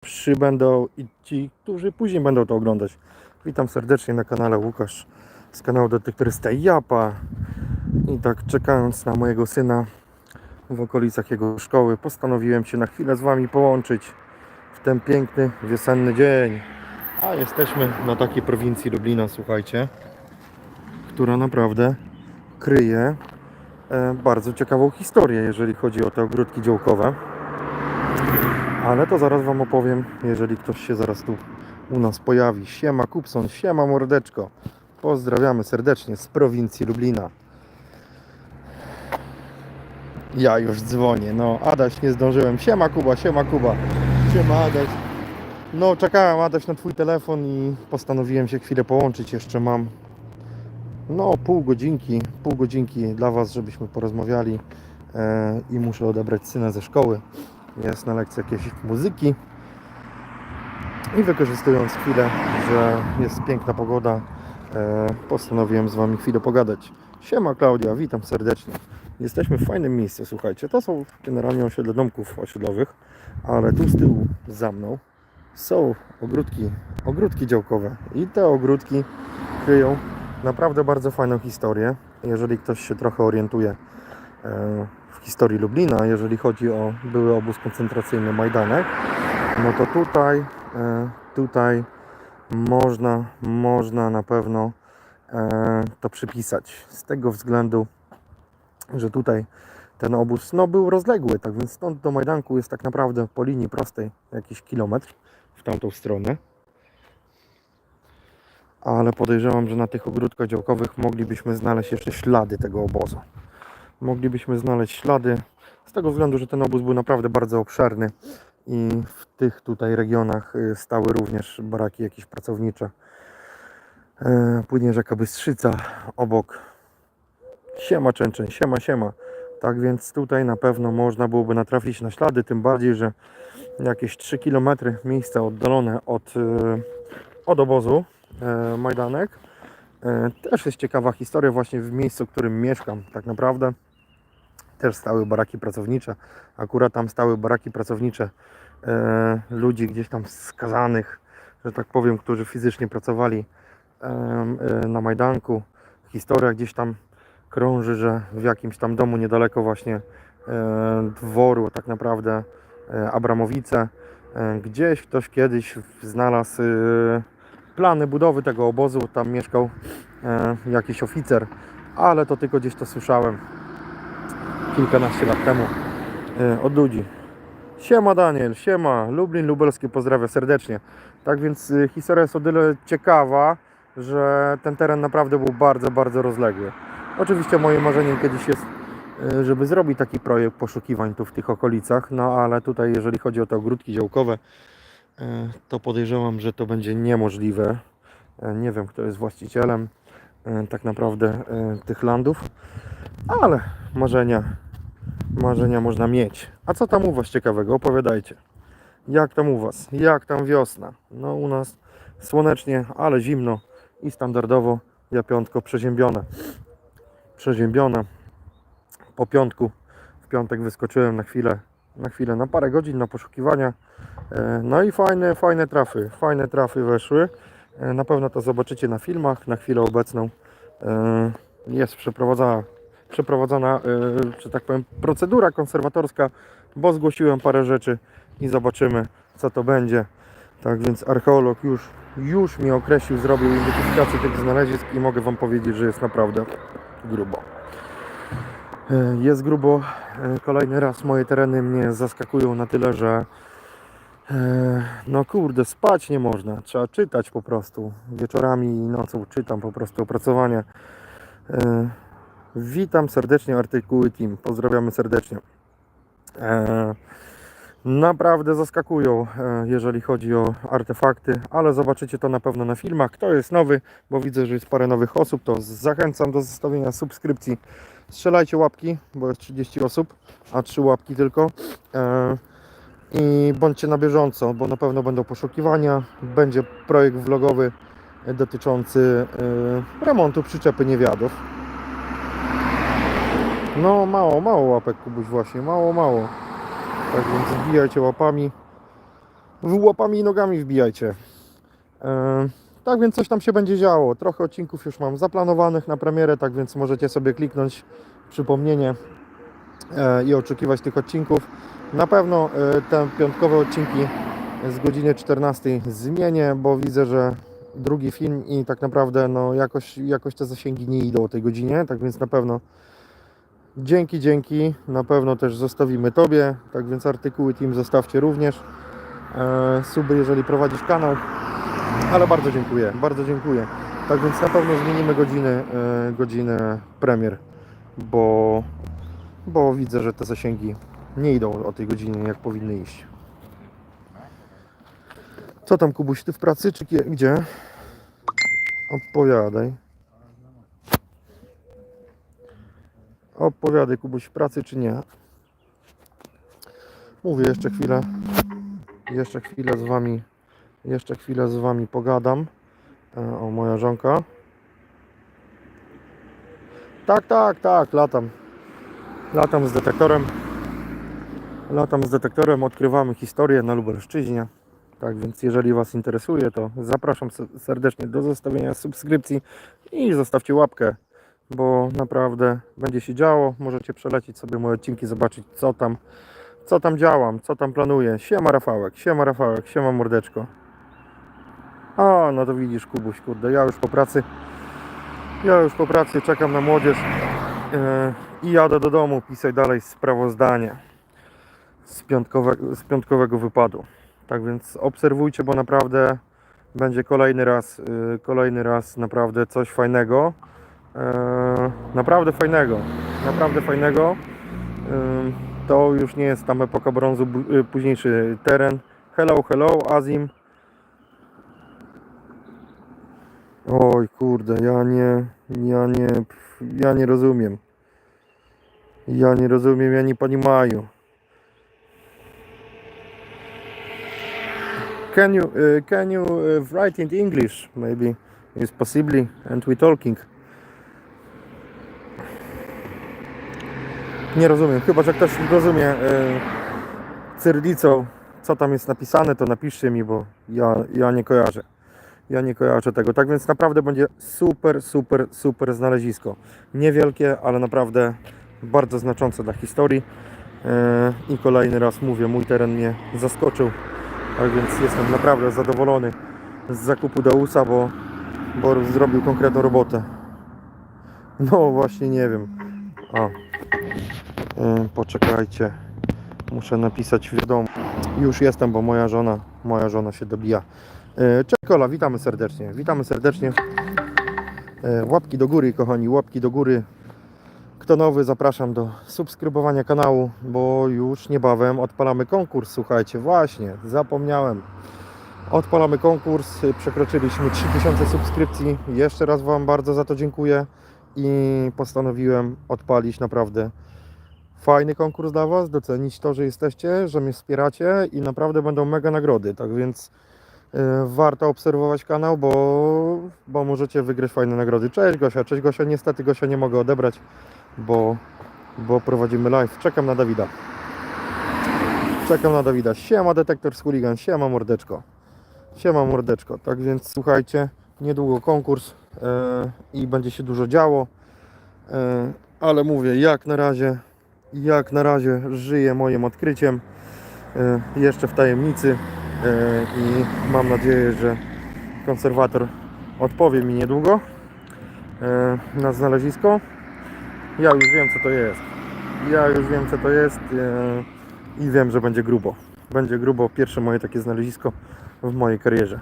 przybędą i ci, którzy później będą to oglądać. Witam serdecznie na kanale Łukasz z kanału Detektorysta Japa. I tak czekając na mojego syna w okolicach jego szkoły, postanowiłem się na chwilę z Wami połączyć w ten piękny wiosenny dzień. A jesteśmy na takiej prowincji Lublina, słuchajcie, która naprawdę kryje e, bardzo ciekawą historię, jeżeli chodzi o te ogródki działkowe. Ale to zaraz Wam opowiem, jeżeli ktoś się zaraz tu u nas pojawi. Siema Kupson, siema mordeczko. Pozdrawiamy serdecznie z prowincji Lublina. Ja już dzwonię. No, Adaś, nie zdążyłem. Siema Kuba, siema Kuba. Siema Adaś. No, czekałem Adaś na Twój telefon i postanowiłem się chwilę połączyć. Jeszcze mam no pół godzinki, pół godzinki dla Was, żebyśmy porozmawiali e, i muszę odebrać syna ze szkoły. Jest na lekcji jakiejś muzyki i wykorzystując chwilę, że jest piękna pogoda, e, postanowiłem z Wami chwilę pogadać. Siema Klaudia, witam serdecznie. Jesteśmy w fajnym miejscu, słuchajcie. To są generalnie osiedle domków osiedlowych, ale tu z tyłu za mną są ogródki, ogródki działkowe i te ogródki kryją naprawdę bardzo fajną historię. Jeżeli ktoś się trochę orientuje e, historii Lublina, jeżeli chodzi o były obóz koncentracyjny Majdanek, no to tutaj, e, tutaj można, można na pewno e, to przypisać. Z tego względu, że tutaj ten obóz no, był rozległy, tak więc stąd do Majdanku jest tak naprawdę po linii prostej jakiś kilometr w tamtą stronę ale podejrzewam, że na tych ogródkach działkowych moglibyśmy znaleźć jeszcze ślady tego obozu. Moglibyśmy znaleźć ślady z tego względu, że ten obóz był naprawdę bardzo obszerny i w tych tutaj regionach y, stały również baraki jakieś pracownicze. E, Płynie rzeka Bystrzyca obok. Siema Częczeń, siema, siema. Tak więc tutaj na pewno można byłoby natrafić na ślady, tym bardziej, że jakieś 3 km miejsca oddalone od, y, od obozu e, Majdanek. E, Też jest ciekawa historia właśnie w miejscu, w którym mieszkam tak naprawdę. Też stały baraki pracownicze. Akurat tam stały baraki pracownicze e, ludzi gdzieś tam skazanych, że tak powiem, którzy fizycznie pracowali e, e, na Majdanku. Historia gdzieś tam krąży, że w jakimś tam domu niedaleko właśnie e, dworu tak naprawdę e, Abramowice e, gdzieś ktoś kiedyś znalazł e, plany budowy tego obozu. Tam mieszkał e, jakiś oficer, ale to tylko gdzieś to słyszałem kilkanaście lat temu e, od ludzi. Siema Daniel, siema, Lublin Lubelski, pozdrawiam serdecznie. Tak więc e, historia jest o tyle ciekawa, że ten teren naprawdę był bardzo, bardzo rozległy. Oczywiście moim marzeniem kiedyś jest, e, żeby zrobić taki projekt poszukiwań tu w tych okolicach, no ale tutaj jeżeli chodzi o te ogródki działkowe, to podejrzewam, że to będzie niemożliwe. Nie wiem, kto jest właścicielem tak naprawdę tych landów, ale marzenia, marzenia można mieć. A co tam u Was ciekawego? Opowiadajcie. Jak tam u Was? Jak tam wiosna? No u nas słonecznie, ale zimno i standardowo ja piątko przeziębione. Przeziębione. Po piątku w piątek wyskoczyłem na chwilę, na chwilę, na parę godzin na poszukiwania. E, No i fajne, fajne trafy, fajne trafy weszły. E, Na pewno to zobaczycie na filmach. Na chwilę obecną e, jest przeprowadzana, przeprowadzana e, że tak powiem, procedura konserwatorska, bo zgłosiłem parę rzeczy i zobaczymy, co to będzie. Tak więc archeolog już, już mi określił, zrobił identyfikację tych znalezisk i mogę Wam powiedzieć, że jest naprawdę grubo. E, Jest grubo. E, Kolejny raz moje tereny mnie zaskakują na tyle, że no kurde, spać nie można. Trzeba czytać po prostu. Wieczorami i nocą czytam po prostu opracowania. Witam serdecznie artykuły Team. Pozdrawiamy serdecznie. E, Naprawdę zaskakują, e, jeżeli chodzi o artefakty, ale zobaczycie to na pewno na filmach. Kto jest nowy, bo widzę, że jest parę nowych osób, to zachęcam do zostawienia subskrypcji. Strzelajcie łapki, bo jest 30 osób, a 3 łapki tylko. E, I bądźcie na bieżąco, bo na pewno będą poszukiwania. Będzie projekt vlogowy dotyczący e, remontu przyczepy niewiadów. No mało, mało łapek Kubuś właśnie, mało, mało. Tak więc wbijajcie łapami. łapami i nogami wbijajcie. E, tak więc coś tam się będzie działo. Trochę odcinków już mam zaplanowanych na premierę, tak więc możecie sobie kliknąć przypomnienie e, i oczekiwać tych odcinków. Na pewno e, te piątkowe odcinki z godziny 14 zmienię, bo widzę, że drugi film i tak naprawdę no, jakoś, jakoś te zasięgi nie idą o tej godzinie, tak więc na pewno dzięki, dzięki, na pewno też zostawimy Tobie, tak więc artykuły team zostawcie również, e, suby jeżeli prowadzisz kanał, ale bardzo dziękuję, bardzo dziękuję. Tak więc na pewno zmienimy godziny, e, godziny premier, bo, bo widzę, że te zasięgi nie idą o tej godzinie, jak powinny iść. Co tam, Kubuś, ty w pracy, czy gdzie? Opowiadaj. Opowiadaj, Kubuś, w pracy, czy nie? Mówię jeszcze chwilę. Jeszcze chwilę z wami. Jeszcze chwilę z wami pogadam. E, O, moja żonka. Tak, tak, tak, latam. Latam z detektorem. Latam z detektorem, odkrywamy historię na Lubelszczyźnie. Tak więc jeżeli Was interesuje, to zapraszam se- serdecznie do zostawienia subskrypcji i zostawcie łapkę, bo naprawdę będzie się działo. Możecie przelecieć sobie moje odcinki, zobaczyć co tam, co tam działam, co tam planuję. Siema Rafałek, siema Rafałek, siema mordeczko. A, no to widzisz Kubuś, kurde, ja już po pracy, ja już po pracy czekam na młodzież e, i jadę do domu pisać dalej sprawozdanie z, piątkowe, z piątkowego wypadu. Tak więc obserwujcie, bo naprawdę będzie kolejny raz, y, kolejny raz naprawdę coś fajnego. E, naprawdę fajnego, naprawdę fajnego. Ym, To już nie jest tam epoka brązu, bu- y, późniejszy teren. Hello, hello, Azim. Oj kurde, ja nie, ja nie, pf, ja nie rozumiem. Ja nie rozumiem, ja nie понимаю. Can you uh, can you uh, write in English maybe is possibly and we talking. Nie rozumiem, chyba że ktoś rozumie e, cyrylicą co tam jest napisane, to napiszcie mi, bo ja, ja nie kojarzę. Ja nie kojarzę tego. Tak więc naprawdę będzie super, super, super znalezisko. Niewielkie, ale naprawdę bardzo znaczące dla historii. E, I kolejny raz mówię, mój teren mnie zaskoczył. Tak więc jestem naprawdę zadowolony z zakupu Deusa, bo, bo zrobił konkretną robotę. No właśnie nie wiem. A. E, poczekajcie. Muszę napisać wiadomo. Już jestem, bo moja żona, moja żona się dobija. E, Cześć witamy serdecznie. Witamy serdecznie. E, Łapki do góry, kochani, łapki do góry. Kto nowy, zapraszam do subskrybowania kanału, bo już niebawem odpalamy konkurs. Słuchajcie, właśnie, zapomniałem. Odpalamy konkurs, przekroczyliśmy 3000 subskrypcji. Jeszcze raz Wam bardzo za to dziękuję i postanowiłem odpalić naprawdę fajny konkurs dla Was, docenić to, że jesteście, że mnie wspieracie i naprawdę będą mega nagrody. Tak więc y, warto obserwować kanał, bo, bo możecie wygrać fajne nagrody. Cześć Gosia, cześć Gosia. Niestety Gosia nie mogę odebrać, bo, bo prowadzimy live. Czekam na Dawida. Czekam na Dawida. Siema detektor z chuligan, siema mordeczko. Siema mordeczko. Tak więc słuchajcie, niedługo konkurs i będzie się dużo działo. E, ale mówię, jak na razie, jak na razie żyję moim odkryciem. E, jeszcze w tajemnicy e, i mam nadzieję, że konserwator odpowie mi niedługo e, na znalezisko. Ja już wiem co to jest. Ja już wiem co to jest e, i wiem, że będzie grubo. Będzie grubo pierwsze moje takie znalezisko w mojej karierze.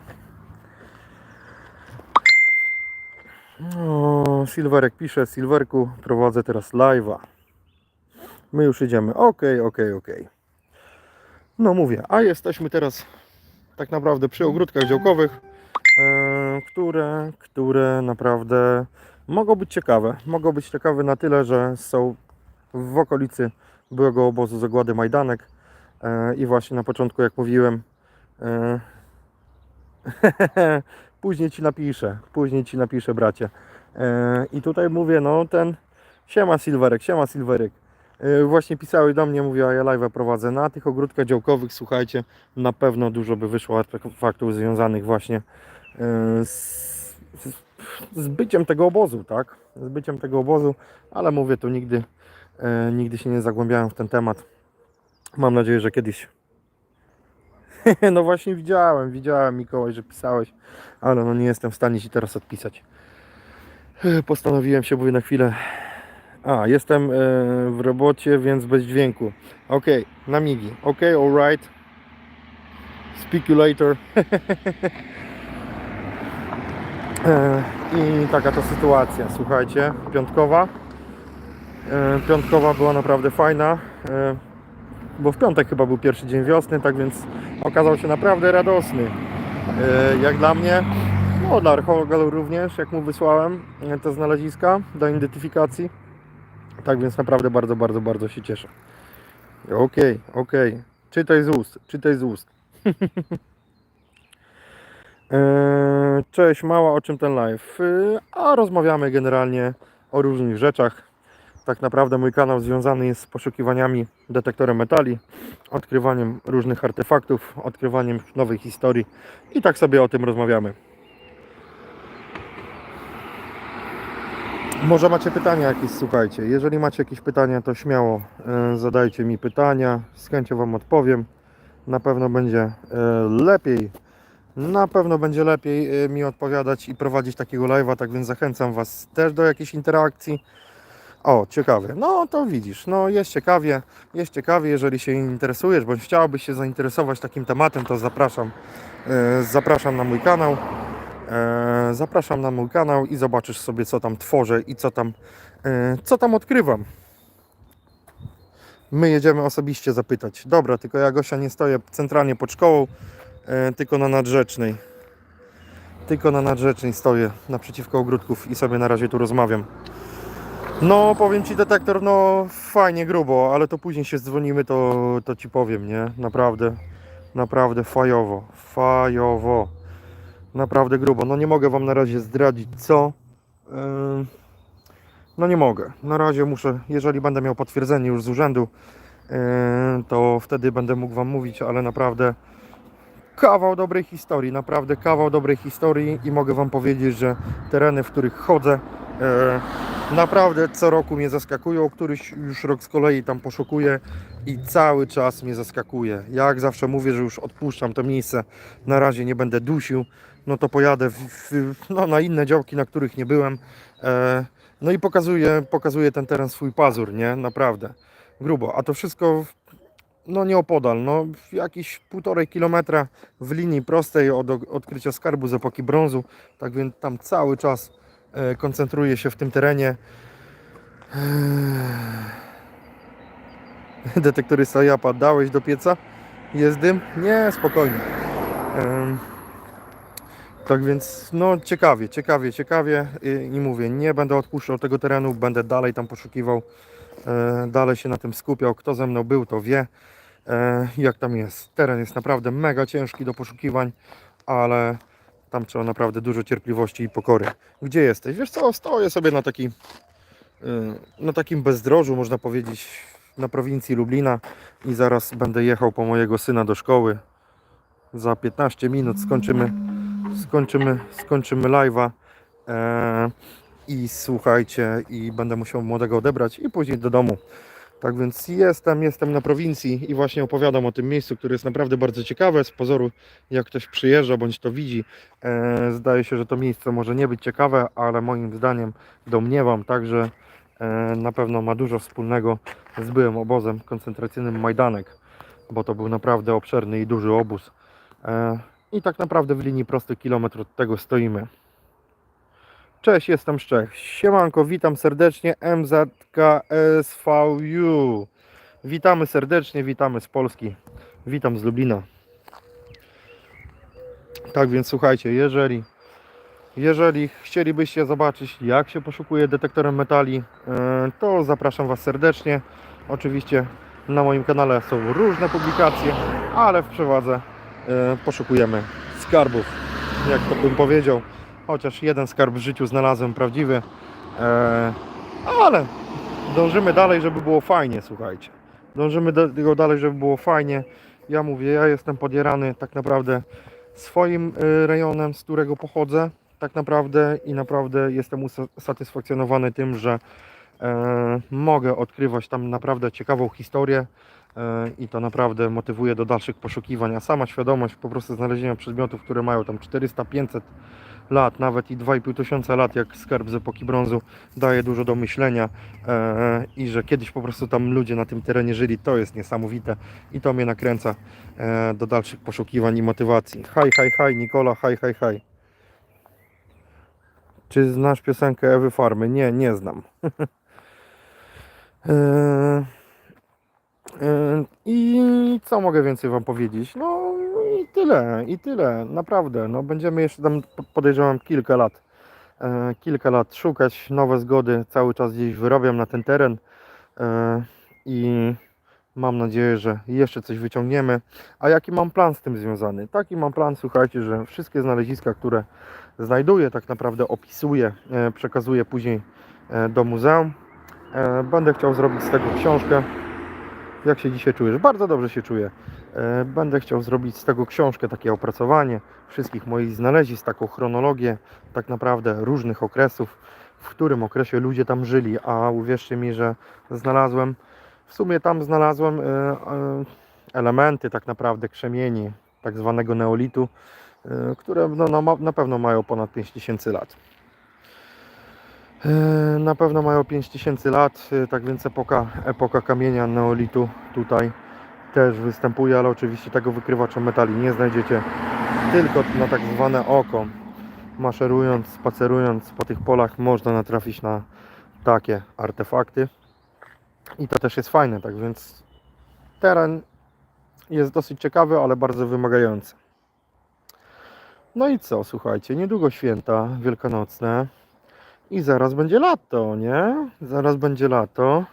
O, Silverek pisze, Silverku, prowadzę teraz live'a. My już idziemy. Okej, okej, okej. No mówię, a jesteśmy teraz tak naprawdę przy ogródkach działkowych, e, które, które naprawdę mogą być ciekawe. Mogą być ciekawe na tyle, że są w okolicy byłego obozu zagłady Majdanek e, i właśnie na początku, jak mówiłem, e, później ci napiszę, później ci napiszę, bracie. E, I tutaj mówię, no ten, siema Silverek, siema Silverek. E, Właśnie pisały do mnie, mówiła, ja live prowadzę na tych ogródkach działkowych, słuchajcie, na pewno dużo by wyszło artefaktów związanych właśnie e, z, z, byciem tego obozu, tak? Z byciem tego obozu, ale mówię, to nigdy, nigdy się nie zagłębiałem w ten temat. Mam nadzieję, że kiedyś. no właśnie widziałem, widziałem Mikołaj, że pisałeś, ale no nie jestem w stanie Ci teraz odpisać. E, Postanowiłem się, mówię na chwilę. A, jestem e, w robocie, więc bez dźwięku. Ok, na migi. Ok, alright. Speak you later. E, I taka to sytuacja, słuchajcie, piątkowa. Piątkowa była naprawdę fajna, bo w piątek chyba był pierwszy dzień wiosny, tak więc okazał się naprawdę radosny. E, Jak dla mnie, no dla archeologa również, jak mu wysłałem e, te znaleziska do identyfikacji. Tak więc naprawdę bardzo, bardzo, bardzo się cieszę. Okej, okej. Czytaj z ust, czytaj z ust. Eee, Cześć, mała, o czym ten live? A rozmawiamy generalnie o różnych rzeczach. Tak naprawdę mój kanał związany jest z poszukiwaniami detektorem metali, odkrywaniem różnych artefaktów, odkrywaniem nowych historii i tak sobie o tym rozmawiamy. Może macie pytania jakieś, słuchajcie. Jeżeli macie jakieś pytania, to śmiało e, zadajcie mi pytania. Z chęcią Wam odpowiem. Na pewno będzie e, lepiej. Na pewno będzie lepiej e, mi odpowiadać i prowadzić takiego live'a, tak więc zachęcam Was też do jakiejś interakcji. O, ciekawie. No to widzisz, no jest ciekawie, jest ciekawie, jeżeli się interesujesz, bądź chciałbyś się zainteresować takim tematem, to zapraszam, e, zapraszam na mój kanał. E, Zapraszam na mój kanał i zobaczysz sobie co tam tworzę i co tam, e, co tam odkrywam. My jedziemy osobiście zapytać. Dobra, tylko ja Gosia nie stoję centralnie pod szkołą, tylko na nadrzecznej. Tylko na nadrzecznej stoję naprzeciwko ogródków i sobie na razie tu rozmawiam. No, powiem Ci detektor, no fajnie grubo, ale to później się dzwonimy, to, to Ci powiem, nie? Naprawdę, naprawdę fajowo, fajowo. Naprawdę grubo. No nie mogę Wam na razie zdradzić co. No nie mogę. Na razie muszę, jeżeli będę miał potwierdzenie już z urzędu, to wtedy będę mógł Wam mówić, ale naprawdę kawał dobrej historii, naprawdę kawał dobrej historii i mogę Wam powiedzieć, że tereny, w których chodzę, naprawdę co roku mnie zaskakują. Któryś już rok z kolei tam poszukuję i cały czas mnie zaskakuje. Jak zawsze mówię, że już odpuszczam to miejsce, na razie nie będę dusił, no to pojadę w, w, no, na inne działki, na których nie byłem. E, no i pokazuję, pokazuję ten teren swój pazur, nie? Naprawdę. Grubo. A to wszystko no nieopodal, no jakieś półtorej kilometra w linii prostej od odkrycia skarbu z epoki brązu. Tak więc tam cały czas e, koncentruję się w tym terenie. Detektorysta Japa, dałeś do pieca? Jest dym? Nie, spokojnie. Em, tak więc, no ciekawie, ciekawie, ciekawie i, i mówię, nie będę odpuszczał tego terenu, będę dalej tam poszukiwał, e, dalej się na tym skupiał. Kto ze mną był, to wie, e, jak tam jest. Teren jest naprawdę mega ciężki do poszukiwań, ale tam trzeba naprawdę dużo cierpliwości i pokory. Gdzie jesteś? Wiesz co, stoję sobie na taki, e, na takim bezdrożu, można powiedzieć, na prowincji Lublina i zaraz będę jechał po mojego syna do szkoły. Za 15 minut skończymy skończymy, skończymy live'a e, i słuchajcie, i będę musiał młodego odebrać i później do domu. Tak więc jestem, jestem na prowincji i właśnie opowiadam o tym miejscu, które jest naprawdę bardzo ciekawe. Z pozoru, jak ktoś przyjeżdża bądź to widzi, e, zdaje się, że to miejsce może nie być ciekawe, ale moim zdaniem domniemam także e, na pewno ma dużo wspólnego z byłym obozem koncentracyjnym Majdanek, bo to był naprawdę obszerny i duży obóz. E, i tak naprawdę w linii prostej kilometr od tego stoimy. Cześć, jestem z Czech. Siemanko, witam serdecznie MZKSVU. Witamy serdecznie, witamy z Polski. Witam z Lublina. Tak więc słuchajcie, jeżeli jeżeli chcielibyście zobaczyć jak się poszukuje detektorem metali, e, to zapraszam Was serdecznie. Oczywiście na moim kanale są różne publikacje, ale w przewadze e, poszukujemy skarbów, jak to bym powiedział. Chociaż jeden skarb w życiu znalazłem prawdziwy, e, ale dążymy dalej, żeby było fajnie, słuchajcie. Dążymy do tego dalej, żeby było fajnie. Ja mówię, ja jestem podjarany tak naprawdę swoim y, rejonem, z którego pochodzę, tak naprawdę i naprawdę jestem usatysfakcjonowany tym, że e, mogę odkrywać tam naprawdę ciekawą historię e, i to naprawdę motywuje do dalszych poszukiwań, a sama świadomość po prostu znalezienia przedmiotów, które mają tam 400-500 lat, nawet i 2,5 tysiąca lat, jak skarb z epoki brązu, daje dużo do myślenia e, i że kiedyś po prostu tam ludzie na tym terenie żyli, to jest niesamowite i to mnie nakręca e, do dalszych poszukiwań i motywacji. Haj, haj, haj, Nikola, haj, haj, haj. Czy znasz piosenkę Ewy Farmy? Nie, nie znam. E, I co mogę więcej Wam powiedzieć? No i tyle, i tyle, naprawdę. No, będziemy jeszcze tam, po- podejrzewam, kilka lat. E, kilka lat szukać, nowe zgody, cały czas gdzieś wyrabiam na ten teren e, i mam nadzieję, że jeszcze coś wyciągniemy. A jaki mam plan z tym związany? Taki mam plan, słuchajcie, że wszystkie znaleziska, które znajduję, tak naprawdę opisuję, przekazuję później do muzeum. Będę chciał zrobić z tego książkę. Jak się dzisiaj czujesz? Bardzo dobrze się czuję. E, Będę chciał zrobić z tego książkę, takie opracowanie wszystkich moich znalezisk, taką chronologię tak naprawdę różnych okresów, w którym okresie ludzie tam żyli, a uwierzcie mi, że znalazłem, w sumie tam znalazłem e, e, elementy tak naprawdę krzemieni tak zwanego neolitu, które no, na pewno mają ponad 5000 lat. E, Na pewno mają 5000 lat, e, tak więc epoka, epoka kamienia neolitu tutaj też występuje, ale oczywiście tego wykrywacza metali nie znajdziecie tylko na tak zwane oko. Maszerując, spacerując po tych polach można natrafić na takie artefakty i to też jest fajne, tak więc teren jest dosyć ciekawy, ale bardzo wymagający. No i co, słuchajcie, niedługo święta wielkanocne i zaraz będzie lato, nie? Zaraz będzie lato.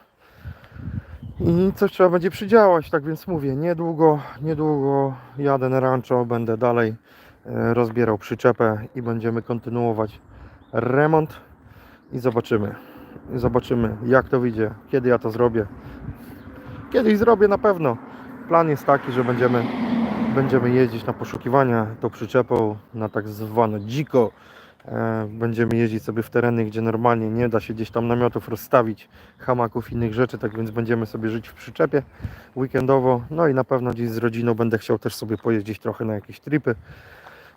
I coś trzeba będzie przydziałać, tak więc mówię, niedługo, niedługo jadę na rancho, będę dalej e, rozbierał przyczepę i będziemy kontynuować remont i zobaczymy. Zobaczymy jak to wyjdzie, kiedy ja to zrobię. Kiedyś zrobię na pewno. Plan jest taki, że będziemy, będziemy jeździć na poszukiwania tą przyczepą na tak zwane dziko. E, Będziemy jeździć sobie w tereny, gdzie normalnie nie da się gdzieś tam namiotów rozstawić, hamaków, innych rzeczy, tak więc będziemy sobie żyć w przyczepie weekendowo. No i na pewno gdzieś z rodziną będę chciał też sobie pojeździć trochę na jakieś tripy.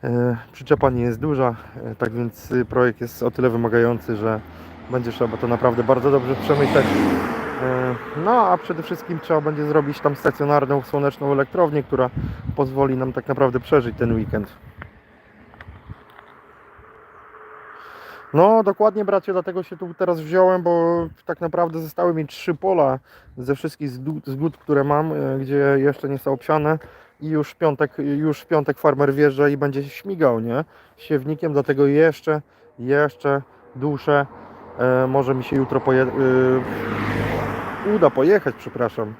E, Przyczepa nie jest duża, e, tak więc projekt jest o tyle wymagający, że będzie trzeba to naprawdę bardzo dobrze przemyśleć. No a przede wszystkim trzeba będzie zrobić tam stacjonarną, słoneczną elektrownię, która pozwoli nam tak naprawdę przeżyć ten weekend. No dokładnie bracie, dlatego się tu teraz wziąłem, bo tak naprawdę zostały mi trzy pola ze wszystkich zgód, które mam, e, gdzie jeszcze nie są obsiane i już w piątek, już w piątek farmer wjeżdża i będzie śmigał, nie? Siewnikiem, dlatego jeszcze, jeszcze duszę. E, może mi się jutro poje, e, uda pojechać, przepraszam.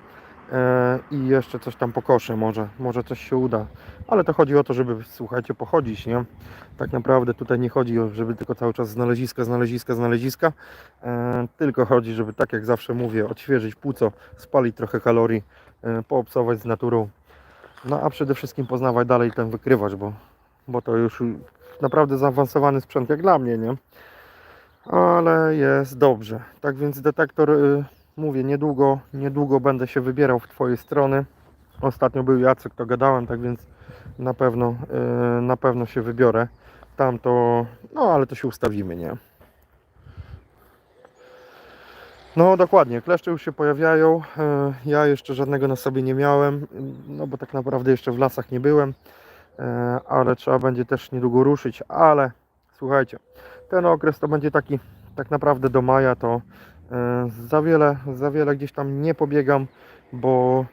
E, I jeszcze coś tam pokoszę, może, może coś się uda. Ale to chodzi o to, żeby, słuchajcie, pochodzić, nie? Tak naprawdę tutaj nie chodzi o, żeby tylko cały czas znaleziska, znaleziska, znaleziska, e, tylko chodzi, żeby tak jak zawsze mówię, odświeżyć płuco, spalić trochę kalorii, e, poobcować z naturą, no a przede wszystkim poznawać dalej ten wykrywacz, bo, bo to już naprawdę zaawansowany sprzęt jak dla mnie, nie? Ale jest dobrze. Tak więc detektor, y, mówię, niedługo, niedługo będę się wybierał w Twoje strony. Ostatnio był Jacek, to gadałem, tak więc na pewno, y, na pewno się wybiorę. Tam to, no ale to się ustawimy, nie? No dokładnie, kleszcze już się pojawiają. E, Ja jeszcze żadnego na sobie nie miałem, no bo tak naprawdę jeszcze w lasach nie byłem, E, ale trzeba będzie też niedługo ruszyć. Ale słuchajcie, ten okres to będzie taki tak naprawdę do maja, to e, za wiele, za wiele gdzieś tam nie pobiegam, bo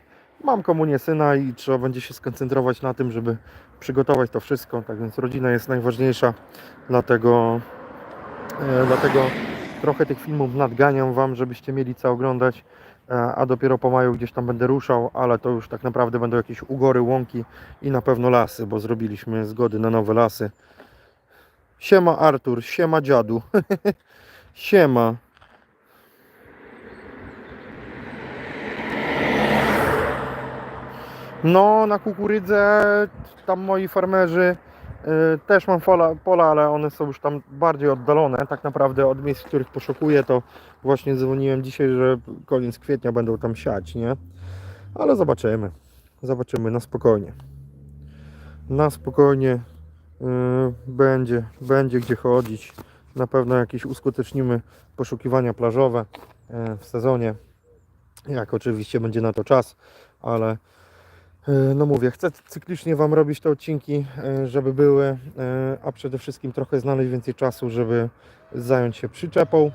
mam komunię syna i trzeba będzie się skoncentrować na tym, żeby przygotować to wszystko. Tak więc rodzina jest najważniejsza, dlatego, e, dlatego trochę tych filmów nadganiam Wam, żebyście mieli co oglądać, e, a dopiero po maju gdzieś tam będę ruszał, ale to już tak naprawdę będą jakieś ugory, łąki i na pewno lasy, bo zrobiliśmy zgody na nowe lasy. Siema Artur, siema dziadu, siema. No, na kukurydzę tam moi farmerzy y, też mam pola, pola, ale one są już tam bardziej oddalone. Tak naprawdę od miejsc, w których poszukuję, to właśnie dzwoniłem dzisiaj, że koniec kwietnia będą tam siać, nie? Ale zobaczymy. Zobaczymy na spokojnie. Na spokojnie y, będzie, będzie gdzie chodzić. Na pewno jakieś uskutecznimy poszukiwania plażowe y, w sezonie. Jak oczywiście będzie na to czas, ale no mówię, chcę cyklicznie Wam robić te odcinki, y, żeby były, y, a przede wszystkim trochę znaleźć więcej czasu, żeby zająć się przyczepą.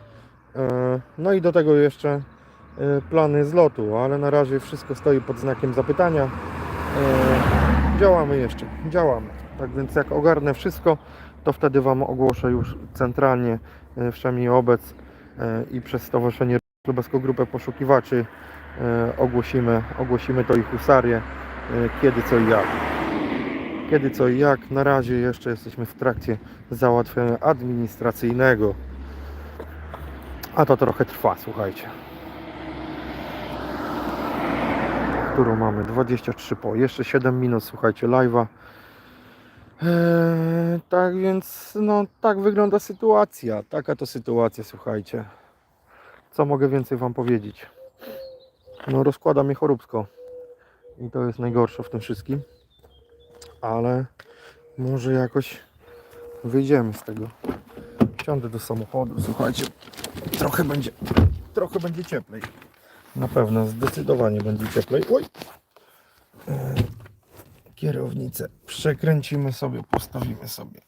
No i do tego jeszcze plany zlotu, ale na razie wszystko stoi pod znakiem zapytania. Działamy jeszcze, działamy. Tak więc jak ogarnę wszystko, to wtedy Wam ogłoszę już centralnie y, w Szemi Obec i przez Stowarzyszenie Lubelską Grupę Poszukiwaczy ogłosimy, ogłosimy to i husarię, kiedy co i jak. Kiedy co i jak. Na razie jeszcze jesteśmy w trakcie załatwienia administracyjnego. A to trochę trwa, słuchajcie. Którą mamy? 23 po. Jeszcze 7 minut, słuchajcie, live'a. Eee, tak więc, no, tak wygląda sytuacja. Taka to sytuacja, słuchajcie. Co mogę więcej Wam powiedzieć? No, rozkłada mnie choróbsko. I to jest najgorsze w tym wszystkim. Ale może jakoś wyjdziemy z tego. Wsiądę do samochodu, słuchajcie. Trochę będzie, trochę będzie cieplej. Na pewno, zdecydowanie będzie cieplej. Oj! Eee, Kierownicę przekręcimy sobie, postawimy sobie.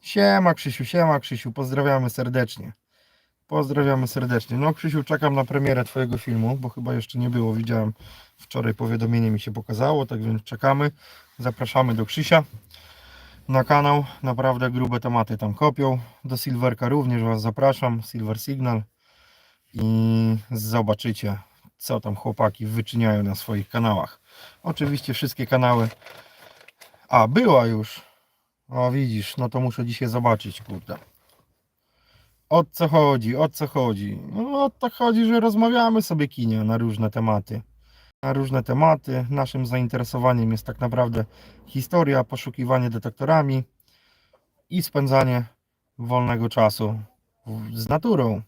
Siema Krzysiu, siema Krzysiu, pozdrawiamy serdecznie. Pozdrawiamy serdecznie. No Krzysiu, czekam na premierę Twojego filmu, bo chyba jeszcze nie było. Widziałem wczoraj powiadomienie mi się pokazało, tak więc czekamy. Zapraszamy do Krzysia na kanał. Naprawdę grube tematy tam kopią. Do Silverka również Was zapraszam. Silver Signal. I zobaczycie, co tam chłopaki wyczyniają na swoich kanałach. Oczywiście wszystkie kanały. A, była już. O, widzisz, no to muszę dzisiaj zobaczyć, kurde. O co chodzi, o co chodzi? No o to chodzi, że rozmawiamy sobie kinie na różne tematy. Na różne tematy. Naszym zainteresowaniem jest tak naprawdę historia, poszukiwanie detektorami i spędzanie wolnego czasu z naturą.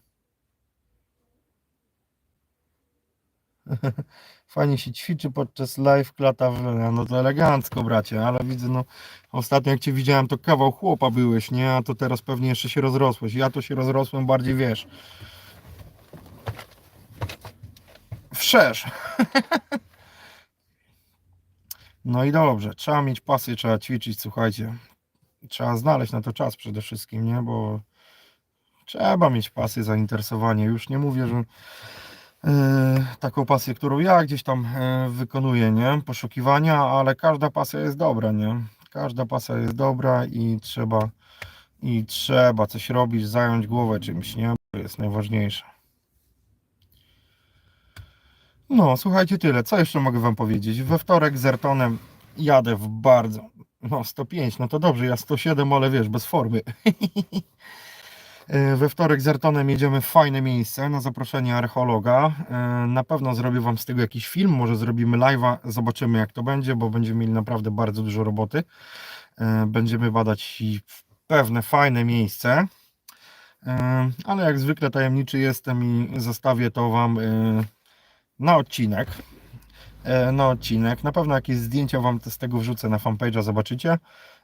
Fajnie się ćwiczy podczas live klata w no to elegancko bracie, ale widzę no ostatnio jak Cię widziałem to kawał chłopa byłeś, nie? A to teraz pewnie jeszcze się rozrosłeś. Ja to się rozrosłem bardziej, wiesz. Wszerz. No i dobrze, trzeba mieć pasy, trzeba ćwiczyć, słuchajcie. Trzeba znaleźć na to czas przede wszystkim, nie? Bo trzeba mieć pasy, zainteresowanie. Już nie mówię, że taką pasję, którą ja gdzieś tam e, wykonuję, nie? Poszukiwania, ale każda pasja jest dobra, nie? Każda pasja jest dobra i trzeba i trzeba coś robić, zająć głowę czymś, nie? To jest najważniejsze. No, słuchajcie, tyle. Co jeszcze mogę Wam powiedzieć? We wtorek z Ertonem jadę w bardzo. No, 105, no to dobrze, ja 107, ale wiesz, bez formy. E, We wtorek z Ertonem jedziemy w fajne miejsce na zaproszenie archeologa. E, Na pewno zrobię Wam z tego jakiś film, może zrobimy live'a, zobaczymy jak to będzie, bo będziemy mieli naprawdę bardzo dużo roboty. E, Będziemy badać pewne fajne miejsce. Ale jak zwykle tajemniczy jestem i zostawię to Wam na odcinek. Na odcinek. Na pewno jakieś zdjęcia Wam z tego wrzucę na fanpage'a, zobaczycie.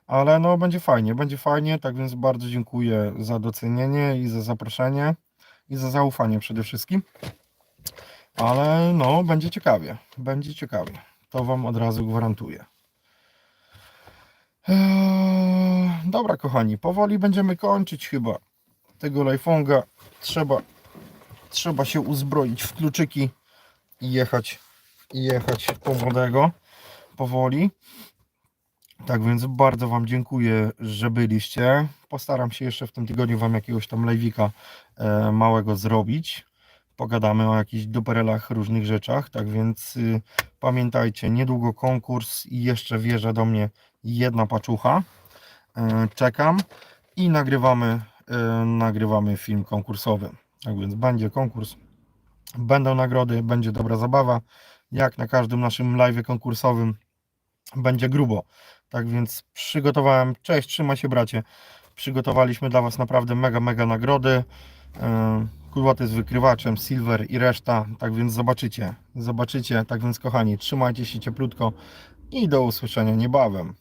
Ale no będzie fajnie, będzie fajnie, tak więc bardzo dziękuję za docenienie i za zaproszenie i za zaufanie przede wszystkim. Ale no będzie ciekawie, będzie ciekawie. To Wam od razu gwarantuję. Eee, dobra kochani, powoli będziemy kończyć chyba tego live'onga. Trzeba, trzeba się uzbroić w kluczyki i jechać, i jechać po młodego powoli. Tak więc bardzo Wam dziękuję, że byliście. Postaram się jeszcze w tym tygodniu Wam jakiegoś tam live'ika e, małego zrobić. Pogadamy o jakichś duperelach, różnych rzeczach. Tak więc y, pamiętajcie, niedługo konkurs i jeszcze wjeżdża do mnie jedna paczucha. E, czekam i nagrywamy, e, nagrywamy film konkursowy. Tak więc będzie konkurs, będą nagrody, będzie dobra zabawa. jak na każdym naszym live konkursowym będzie grubo. Tak więc przygotowałem, cześć, trzymaj się bracie, przygotowaliśmy dla Was naprawdę mega, mega nagrody. Kudłaty z wykrywaczem, silver i reszta, tak więc zobaczycie, zobaczycie, tak więc kochani, trzymajcie się cieplutko i do usłyszenia niebawem.